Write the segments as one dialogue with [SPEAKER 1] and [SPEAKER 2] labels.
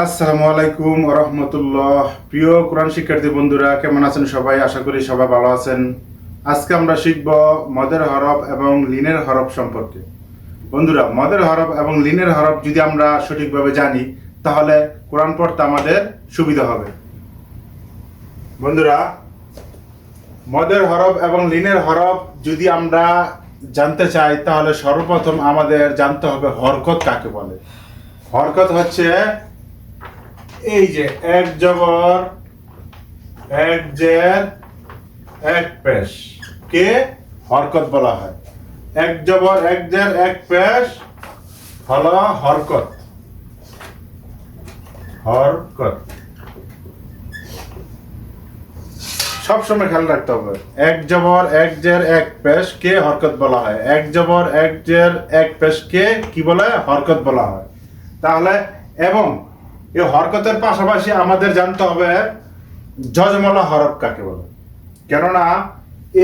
[SPEAKER 1] আসসালামু আলাইকুম রহমতুল্লাহ প্রিয় কোরআন শিক্ষার্থী বন্ধুরা, কেমন আছেন সবাই? আশা করি সবাই ভালো আছেন। আজকে আমরা শিখব মদের হরফ এবং লিনের হরফ সম্পর্কে। বন্ধুরা, মদের হরফ এবং লিনের হরফ যদি আমরা সঠিকভাবে জানি, তাহলে কোরআন পড়তে আমাদের সুবিধা হবে। বন্ধুরা, মদের হরফ এবং লিনের হরফ যদি আমরা জানতে চাই, তাহলে সর্বপ্রথম আমাদের জানতে হবে হরকত কাকে বলে। হরকত হচ্ছে এই যে, এক জবর, এক জের, এক পেশ। কে? হরকত বলা হয়। এক জবর, এক জের, এক পেশ হলো হরকত। হরকত। সবসময় খেয়াল রাখতে হবে। এক জবর, এক জের, এক পেশ কে হরকত বলা হয়? এক জবর, এক জের, এক পেশ কে কি বলে? হরকত বলা হয়। তাহলে, এবং এই হরকতের পাশাপাশি আমাদের জানতে হবে যজমলা হরফ কাকে বলে? কেননা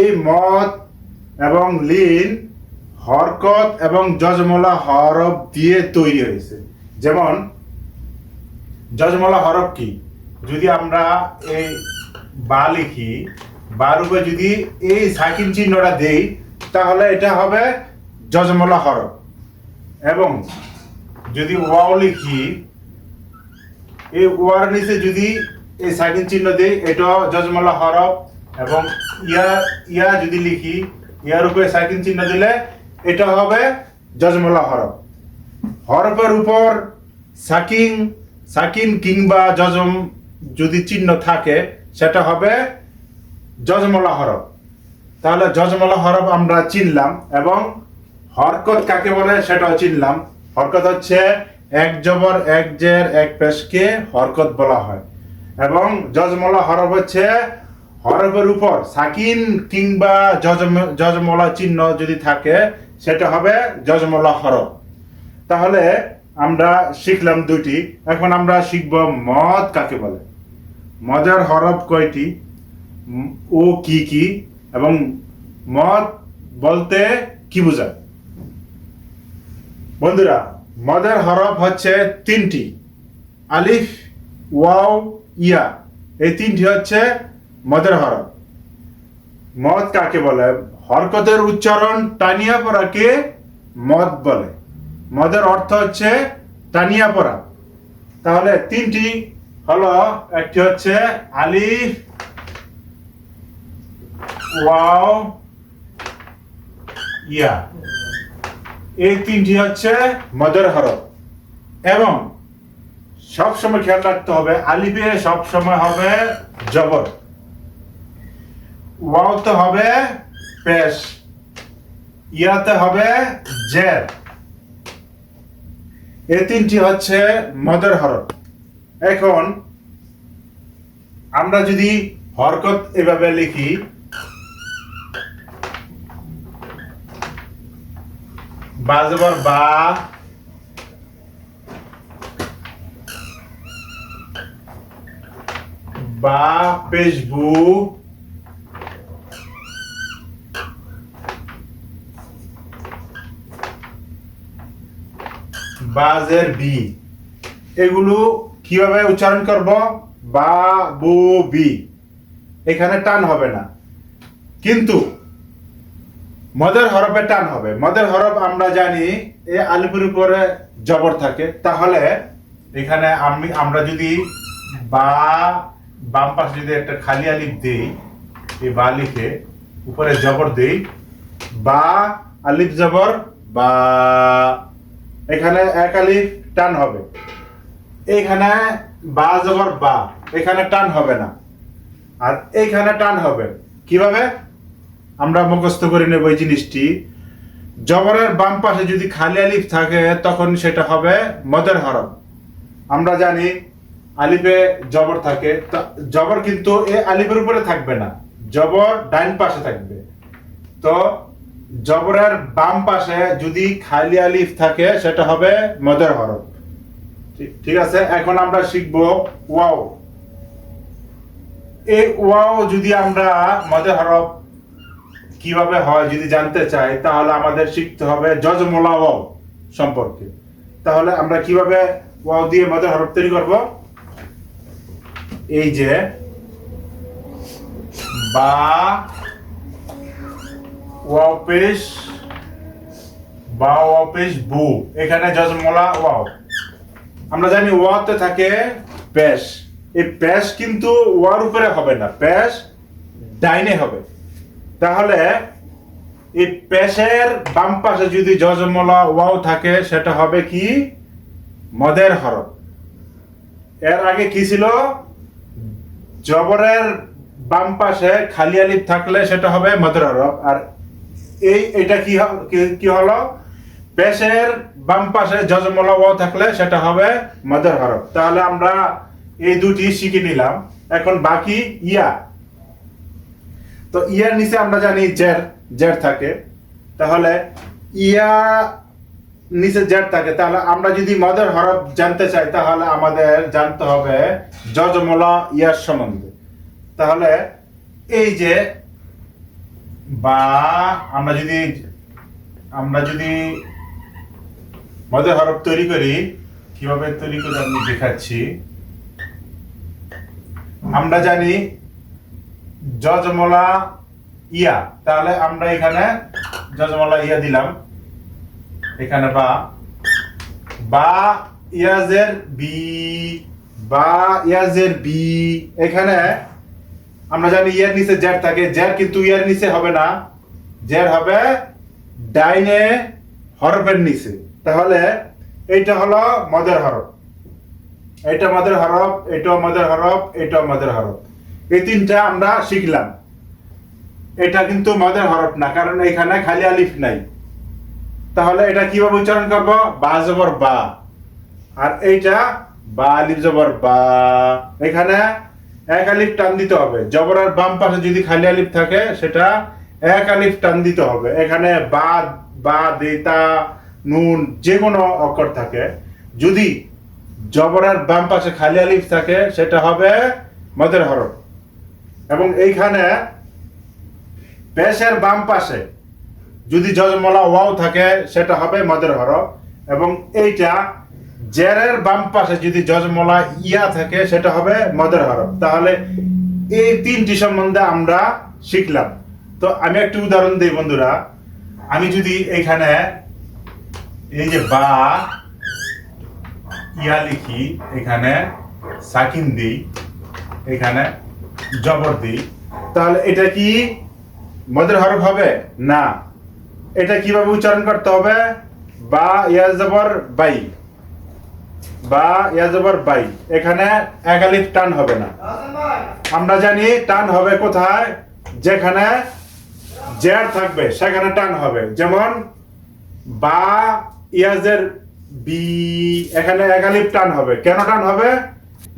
[SPEAKER 1] এই মদ এবং লিন হরকত এবং যজমলা হরফ দিয়ে তৈরি হয়েছে। যেমন যজমলা হরফ কি? যদি আমরা এই বা লিখি, বা রূপে যদি এই সাইকিন চিহ্নটা দেই, তাহলে এটা হবে যজমলা হরফ এবং যদি ওয়াও লিখি এই ওয়ার নিচে যদি এই সাইকিন চিহ্ন দেই এটা যজমলা হরফ এবং ইয়া ইয়া যদি লিখি, ইয়ার উপরে সাইকিন চিহ্ন দিলে এটা হবে যজমলা হরফ। হরফের উপর সাকিন সাকিন কিংবা যজম যদি চিহ্ন থাকে, সেটা হবে যজমলা হরফ। তাহলে যজমলা হরফ আমরা চিনলাম এবং হরকত কাকে বলে সেটাও চিনলাম। হরকত হচ্ছে এক জবর, এক জের, এক পেশকে হরকত বলা হয়। এবং যজমলা হরফ হচ্ছে হরফের উপর, সাকিন কিংবা যজম যজমলা চিহ্ন যদি থাকে, সেটা হবে যজমলা হরফ। তাহলে আমরা শিখলাম দুটি এখন আমরা শিখব মদ কাকে বলে? মদের হরফ কয়টি? ও কি কি? এবং মদ বলতে কি বোঝায়? বন্ধুরা মদের হরফ হচ্ছে তিনটি। আলিফ, ওয়াও, ইয়া। এই তিনটি হচ্ছে মদের হরফ। মদ কাকে বলে? হরকতের উচ্চারণ টানিয়া পড়াকে মদ বলে। মদের অর্থ হচ্ছে টানিয়া পড়া। তাহলে তিনটি হলো, একটি হচ্ছে আলিফ, ওয়াও, ইয়া। এই তিনটি হচ্ছে মদের হরফ। এবং সব সময় খেয়াল রাখতে হবে, আলিফে সব সময় হবে জবর। ওয়াওতে হবে পেশ। ইয়াতে হবে জের। এই তিনটি হচ্ছে মদের হরফ। এখন আমরা যদি হরকত এভাবে লিখি বা বা বা পেশবু বাজের বি। এগুলো কীভাবে উচ্চারণ করব? বা, বু, বি। এখানে টান হবে না। কিন্তু মদের হরফে টান হবে। মদের হরফ আমরা জানি এই আলিপুর উপরে জবর থাকে। তাহলে এখানে আমি, আমরা যদি বা, বাম পাশে যদি একটা খালি আলিফ দিই, এই বা লিখে উপরে জবর দেই, বা আলিফ জবর, বা, এখানে এক আলিফ টান হবে। এইখানে বা জবর বা, এখানে টান হবে না। আর এইখানে টান হবে। কীভাবে? আমরা মুখস্থ করে নেব এই জিনিসটি। জবরের বাম পাশে যদি খালি আলিফ থাকে, তখন সেটা হবে মদের হরফ আমরা জানি আলিফে জবর থাকে। জবর কিন্তু এ আলিফের উপরে থাকবে না। জবর ডাইন পাশে থাকবে। তো জবরের বাম পাশে যদি খালি আলিফ থাকে, সেটা হবে মদের হরফ ঠিক আছে? এখন আমরা শিখব ওয়াও। এই ওয়াও যদি আমরা মদের হরফ কীভাবে হয় যদি জানতে চাই, তাহলে আমাদের শিখতে হবে যজমোলা ওয়াও সম্পর্কে। তাহলে আমরা কীভাবে ওয়াও দিয়ে মদের হরফ তৈরি করব? এই যে, বা, ওয়াও পেশ, বা, ওয়াও পেশ, বু। এখানে জজমলা ওয়াও। আমরা জানি ওয়াতে থাকে পেশ। এই পেশ কিন্তু ওয়ার উপরে হবে না, পেশ ডাইনে হবে। তাহলে এই পেশের বাম পাশে যদি জজমলা ওয়াও থাকে, সেটা হবে কি? মদের হরফ এর আগে কি ছিল? জবরের বাম পাশে খালি আলিফ থাকলে সেটা হবে মদের হরফ আর এই, এটা কি- কি হলো? পেশের বাম পাশে জজমলা ওয়াও থাকলে সেটা হবে মদের হরফ তাহলে আমরা এই দুটি শিখে নিলাম। এখন বাকি ইয়া। তো ইয়ার নিচে আমরা জানি জের জের থাকে। তাহলে ইয়া নিচে জের থাকে। তাহলে আমরা যদি মদের হরফ জানতে চাই, তাহলে আমাদের জানতে হবে জজমলা ইয়ার সম্বন্ধে। তাহলে এই যে বা, আমরা যদি আমরা যদি মদের হরফ তৈরি করি, কীভাবে তৈরি করে আমি দেখাচ্ছি? আমরা জানি জজমলা ইয়া। তাহলে আমরা এখানে জজমলা ইয়া দিলাম। এখানে বা। বা ইয়াজের বি। বা ইয়াজের বি। এখানে আমরা জানি ইয়ার নিচে জের থাকে। জের কিন্তু ইয়ার নিচে হবে না। জের হবে ডাইনে হরফের নিচে। তাহলে এইটা হলো মদের হরফ। এটা মদের হরফ, এটাও মদের হরফ, এটাও মদের হরফ। এই তিনটা আমরা শিখলাম। এটা কিন্তু মদের হরফ না, কারণ এখানে খালি আলিফ নাই। তাহলে এটা কীভাবে উচ্চারণ করব? বা জবর বা। আর এইটা বা আলিফ জবর বা। এখানে এক আলিফ টান দিতে হবে। জবরের বাম পাশে যদি খালি আলিফ থাকে, সেটা এক আলিফ টান দিতে হবে। এখানে বা বা দেতা নুন যে কোনো অক্ষর থাকে। যদি জবরের বাম পাশে খালি আলিফ থাকে, সেটা হবে মদের হরফ। এবং এইখানে পেশের বাম পাশে যদি জজমলা ওয়াও থাকে, সেটা হবে মদের হরফ। এবং এইটা জেরের বাম পাশে যদি জজমলা ইয়া থাকে, সেটা হবে মদের হরফ। তাহলে এই তিনটি সম্বন্ধে আমরা শিখলাম। তো আমি একটি উদাহরণ দিই বন্ধুরা। আমি যদি এখানে এই যে বা, ইয়া লিখি, এখানে সাকিন দিই, এখানে জবর দিই, তাহলে এটা কি মদের হরফ হবে? না। এটা কীভাবে উচ্চারণ করতে হবে? বা, ইয়া, জবর, বাই। বা, ইয়া, জবর, বাই। এখানে একালিফ টান হবে না। আমরা জানি টান হবে কোথায়? যেখানে জের থাকবে, সেখানে টান হবে। যেমন, বা, ইয়াজের বি, এখানে একালিপ টান হবে। কেন টান হবে?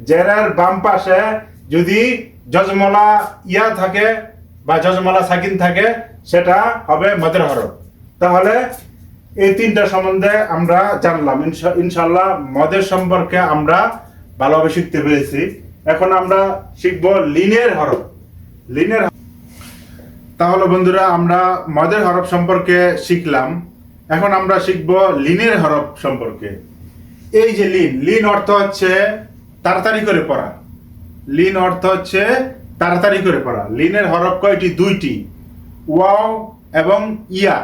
[SPEAKER 1] জেরের বাম পাশে যদি জজমলা ইয়া থাকে বা জজমলা সাকিন থাকে, সেটা হবে মদের হরফ। তাহলে এই তিনটা সম্বন্ধে আমরা জানলাম। ইনশাল্লাহ মদের সম্পর্কে আমরা ভালোভাবে শিখতে পেরেছি। এখন আমরা শিখব লিনের হরফ। লিনের তাহলে বন্ধুরা, আমরা মদের হরফ সম্পর্কে শিখলাম। এখন আমরা শিখব লিনের হরফ সম্পর্কে। এই যে লিন লিন অর্থ হচ্ছে তাড়াতাড়ি করে পড়া। লিন অর্থ হচ্ছে তাড়াতাড়ি করে পড়া। লিনের হরফ কয়টি? দুইটি। ওয়াও এবং ইয়া।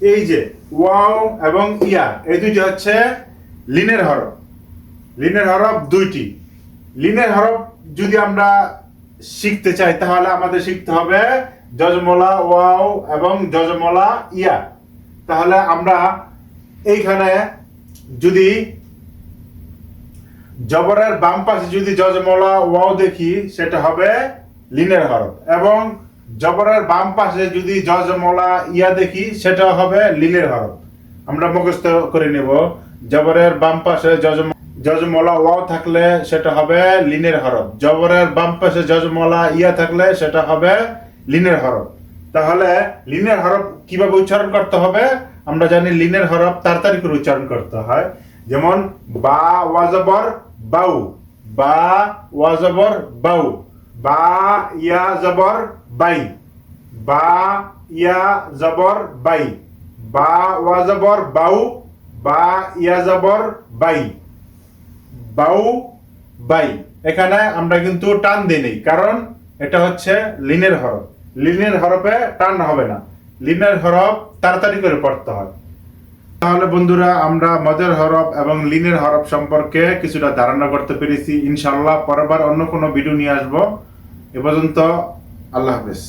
[SPEAKER 1] এই যে, ওয়াও এবং ইয়া, এই দুইটি হচ্ছে লিনের হরফ। লিনের হরফ দুইটি। লিনের হরফ যদি আমরা শিখতে চাই, তাহলে আমাদের শিখতে হবে জজমলা ওয়াও এবং জজমলা ইয়া। তাহলে আমরা এইখানে যদি জবরের বাম পাশে যদি জজমলা ওয়াও দেখি, সেটা হবে লিনের হরফ। এবং জবরের বাম পাশে যদি জজমলা ইয়া দেখি, সেটা হবে লিনের হরফ। আমরা মুখস্থ করে নেব। জবরের বাম পাশে জজম জজমলা ওয়াও থাকলে সেটা হবে লিনের হরফ। জবরের বাম পাশে জজমলা ইয়া থাকলে সেটা হবে লিনের হরফ। তাহলে লিনের হরফ কীভাবে উচ্চারণ করতে হবে? আমরা জানি লিনের হরফ তাড়াতাড়ি করে উচ্চারণ করতে হয়। যেমন, বা ওয়াজবর বাউ, বা ওয়াজবর বাউ, বা ইয়া জবর বাই, বা ইয়া জবর বাই, বা ওয়াজবর বাউ, বা ইয়া জবর বাই, বাউ বাই। এখানে আমরা কিন্তু টান দিই নেই, কারণ এটা হচ্ছে লিনের হরফ। লিনের হরফে টান হবে না। লিনের হরফ তাড়াতাড়ি করে পড়তে হয়। তাহলে বন্ধুরা, আমরা মদের হরফ এবং লিনের হরফ সম্পর্কে কিছুটা ধারণা করতে পেরেছি। ইনশাল্লাহ পরেরবার অন্য কোনো ভিডিও নিয়ে আসব। এ পর্যন্ত আল্লাহ হাফেজ।